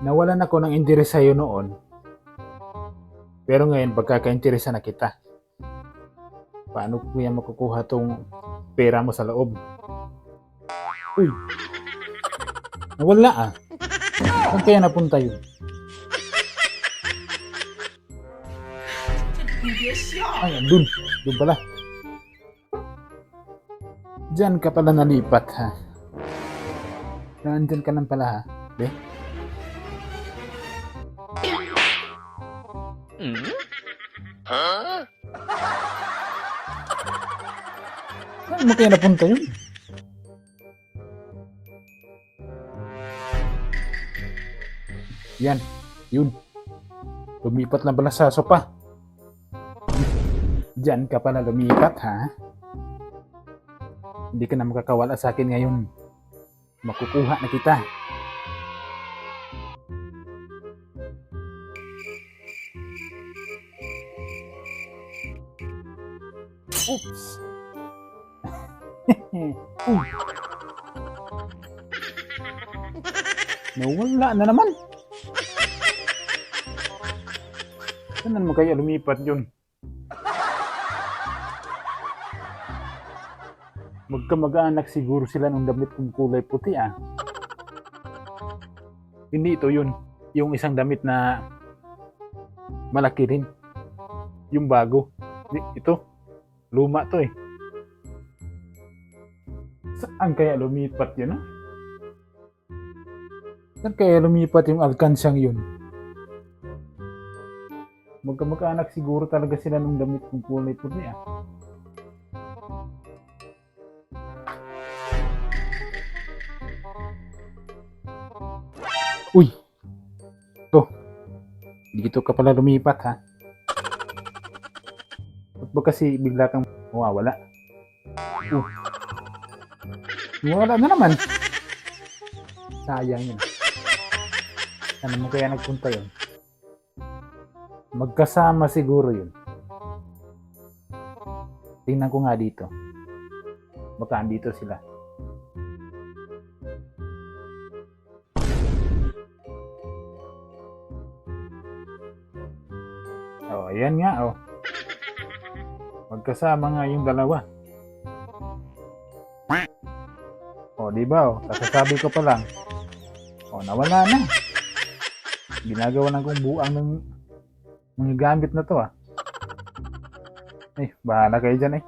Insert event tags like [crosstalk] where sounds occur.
nawalan ako ng interes sa'yo noon. Pero ngayon, pagkaka-interesa na kita. Paano ko yan makukuha tong pera mo sa loob? Uy! Nawala ah. Saan kaya napunta yun? Ay, andun. Doon pala. Diyan ka pala nalipat ha. Nandyan ka lang pala ha. Be? Saan mo kaya napunta yun? Yan. Yun. Lumipat lang pala sa sopa. Diyan ka pala lumipat, ha? Hindi ka na makakawala sa akin ngayon. Makukuha na kita. Oops! Uy! [laughs] Nawala na naman. Saan naman kaya lumipat yun? Magkamag-anak siguro sila ng damit kong kulay puti ah. Hindi ito yun. Yung isang damit na malaki rin. Yung bago. Ito. Luma to eh. Saan kaya lumipat yun ah? Saan kaya lumipat yung alkansyang yun? Magkamag-anak siguro talaga sila ng damit kong kulay puti ah. Uy! Ito. Dito ka pala lumipat ha. Ba kasi bigla kang mawawala? Uh. Wala na naman. Sayang yun. Ano mo kaya nagpunta yun? Magkasama siguro yun. Tingnan ko nga dito. Baka andito sila. Oh, ayan nga oh. Magkasama nga yung dalawa. Oh, di ba oh? Kasasabi ko pa lang. Oh, nawala na. Ginagawa ng kong buang ng mga gamit na to ah. Eh, bahala kayo dyan eh.